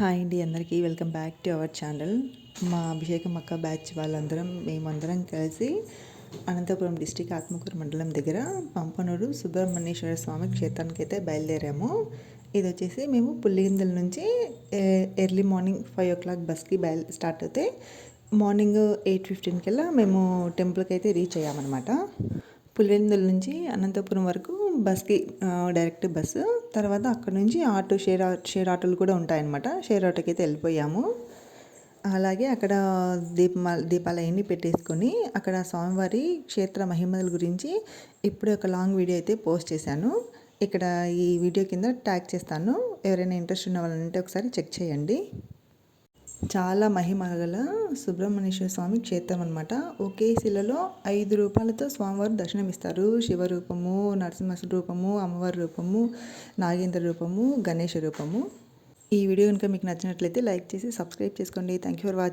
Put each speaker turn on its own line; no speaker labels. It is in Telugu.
హాయ్ అండి అందరికీ. Welcome back to our channel. మా అభిషేకం అక్క బ్యాచ్ వాళ్ళందరం మేమందరం కలిసి అనంతపురం డిస్టిక్ ఆత్మకూరు మండలం దగ్గర పంపనూరు సుబ్రహ్మణ్యేశ్వర స్వామి క్షేత్రానికి అయితే బయలుదేరాము. ఇది వచ్చేసి మేము పుల్లిగిందల నుంచి early morning five o'clock బస్కి బయలు స్టార్ట్ అయితే మార్నింగ్ ఎయిట్ ఫిఫ్టీన్ కల్లా మేము టెంపుల్కి అయితే రీచ్ అయ్యామన్నమాట. పులివెందుల నుంచి అనంతపురం వరకు బస్కి డైరెక్ట్ బస్సు. తర్వాత అక్కడ నుంచి ఆటో షేర్ షేర్ ఆటోలు కూడా ఉంటాయన్నమాట. షేర్ ఆటోకి అయితే వెళ్ళిపోయాము. అలాగే అక్కడ దీప దీపాలు అవన్నీ పెట్టేసుకొని అక్కడ స్వామివారి క్షేత్ర మహిమల గురించి ఇప్పుడే ఒక లాంగ్ వీడియో అయితే పోస్ట్ చేశాను. ఇక్కడ ఈ వీడియో కింద ట్యాగ్ చేస్తాను. ఎవరైనా ఇంట్రెస్ట్ ఉన్న వాళ్ళంటే ఒకసారి చెక్ చేయండి. చాలా మహిమ గల సుబ్రహ్మణ్యేశ్వర స్వామి క్షేత్రం అనమాట ఒకే శిలలో ఐదు రూపాలతో స్వామివారు దర్శనమిస్తారు. శివరూపము నరసింహ రూపము అమ్మవారి రూపము నాగేంద్ర రూపము గణేష రూపము. ఈ వీడియో కనుక మీకు నచ్చినట్లయితే లైక్ చేసి సబ్స్క్రైబ్ చేసుకోండి. Thank you for watching